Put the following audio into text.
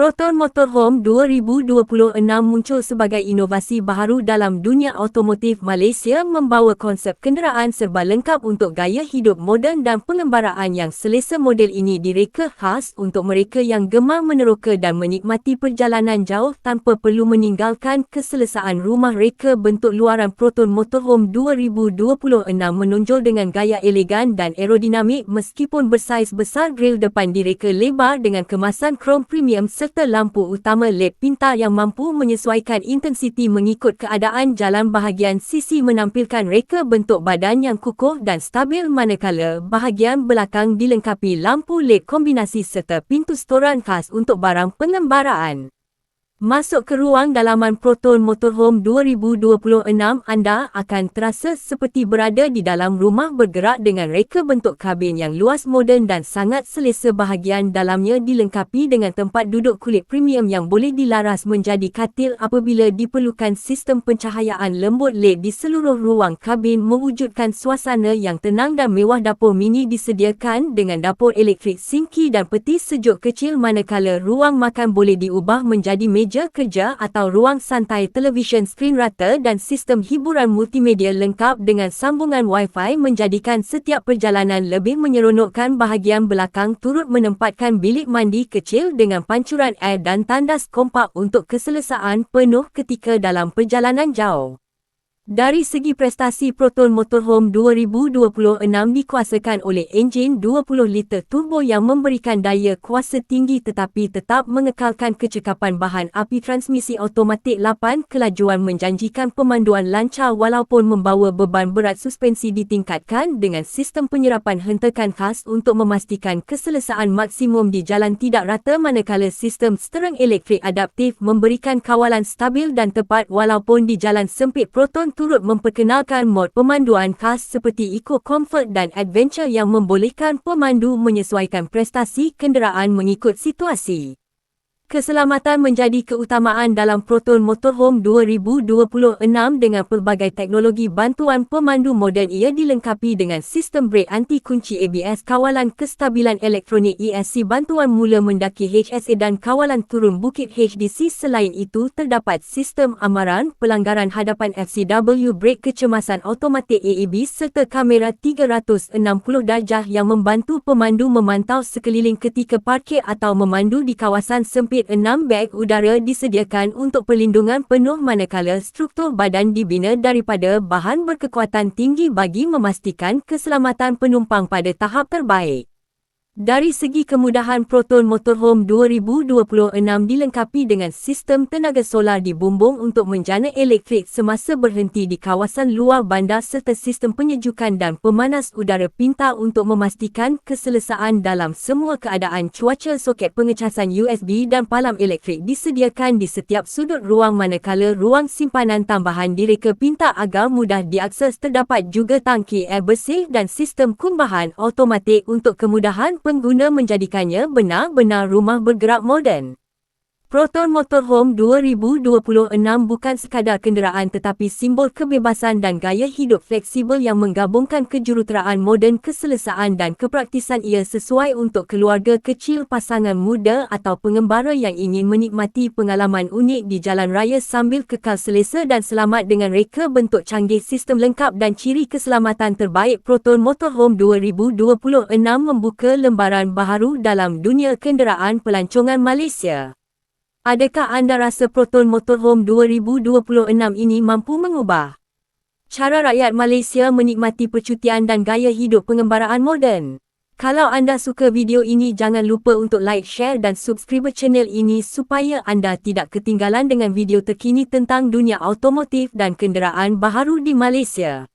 Proton Motorhome 2026 muncul sebagai inovasi baharu dalam dunia automotif Malaysia membawa konsep kenderaan serba lengkap untuk gaya hidup moden dan pengembaraan yang selesa model ini direka khas untuk mereka yang gemar meneroka dan menikmati perjalanan jauh tanpa perlu meninggalkan keselesaan rumah reka. Bentuk luaran Proton Motorhome 2026 menonjol dengan gaya elegan dan aerodinamik meskipun bersaiz besar grill depan direka lebar dengan kemasan krom premium serta lampu utama LED pintar yang mampu menyesuaikan intensiti mengikut keadaan jalan bahagian sisi menampilkan reka bentuk badan yang kukuh dan stabil manakala bahagian belakang dilengkapi lampu LED kombinasi serta pintu storan khas untuk barang pengembaraan. Masuk ke ruang dalaman Proton Motorhome 2026 anda akan terasa seperti berada di dalam rumah bergerak dengan reka bentuk kabin yang luas moden dan sangat selesa bahagian dalamnya dilengkapi dengan tempat duduk kulit premium yang boleh dilaras menjadi katil apabila diperlukan sistem pencahayaan lembut LED di seluruh ruang kabin mewujudkan suasana yang tenang dan mewah dapur mini disediakan dengan dapur elektrik sinki dan peti sejuk kecil manakala ruang makan boleh diubah menjadi meja meja kerja atau ruang santai televisyen skrin rata dan sistem hiburan multimedia lengkap dengan sambungan Wi-Fi menjadikan setiap perjalanan lebih menyeronokkan bahagian belakang turut menempatkan bilik mandi kecil dengan pancuran air dan tandas kompak untuk keselesaan penuh ketika dalam perjalanan jauh. Dari segi prestasi Proton Motorhome 2026 dikuasakan oleh enjin 20 liter turbo yang memberikan daya kuasa tinggi tetapi tetap mengekalkan kecekapan bahan api transmisi automatik 8 kelajuan menjanjikan pemanduan lancar walaupun membawa beban berat suspensi ditingkatkan dengan sistem penyerapan hentakan khas untuk memastikan keselesaan maksimum di jalan tidak rata manakala sistem steering elektrik adaptif memberikan kawalan stabil dan tepat walaupun di jalan sempit Proton turut memperkenalkan mod pemanduan khas seperti Eco Comfort dan Adventure yang membolehkan pemandu menyesuaikan prestasi kenderaan mengikut situasi. Keselamatan menjadi keutamaan dalam Proton Motorhome 2026 dengan pelbagai teknologi bantuan pemandu moden ia dilengkapi dengan sistem brake anti-kunci ABS kawalan kestabilan elektronik ESC bantuan mula mendaki HSA dan kawalan turun bukit HDC selain itu terdapat sistem amaran pelanggaran hadapan FCW brake kecemasan automatik AEB serta kamera 360 darjah yang membantu pemandu memantau sekeliling ketika parkir atau memandu di kawasan sempit bilik enam beg udara disediakan untuk perlindungan penuh manakala struktur badan dibina daripada bahan berkekuatan tinggi bagi memastikan keselamatan penumpang pada tahap terbaik. Dari segi kemudahan Proton Motorhome 2026 dilengkapi dengan sistem tenaga solar di bumbung untuk menjana elektrik semasa berhenti di kawasan luar bandar serta sistem penyejukan dan pemanas udara pintar untuk memastikan keselesaan dalam semua keadaan cuaca soket pengecasan USB dan palam elektrik disediakan di setiap sudut ruang manakala ruang simpanan tambahan direka pintar agar mudah diakses terdapat juga tangki air bersih dan sistem kumbahan automatik untuk kemudahan pengguna menjadikannya benar-benar rumah bergerak moden. Proton Motorhome 2026 bukan sekadar kenderaan tetapi simbol kebebasan dan gaya hidup fleksibel yang menggabungkan kejuruteraan moden keselesaan dan kepraktisan ia sesuai untuk keluarga kecil pasangan muda atau pengembara yang ingin menikmati pengalaman unik di jalan raya sambil kekal selesa dan selamat dengan reka bentuk canggih sistem lengkap dan ciri keselamatan terbaik Proton Motorhome 2026 membuka lembaran baharu dalam dunia kenderaan pelancongan Malaysia. Adakah anda rasa Proton Motorhome 2026 ini mampu mengubah cara rakyat Malaysia menikmati percutian dan gaya hidup pengembaraan moden? Kalau anda suka video ini jangan lupa untuk like, share dan subscribe channel ini supaya anda tidak ketinggalan dengan video terkini tentang dunia automotif dan kenderaan baharu di Malaysia.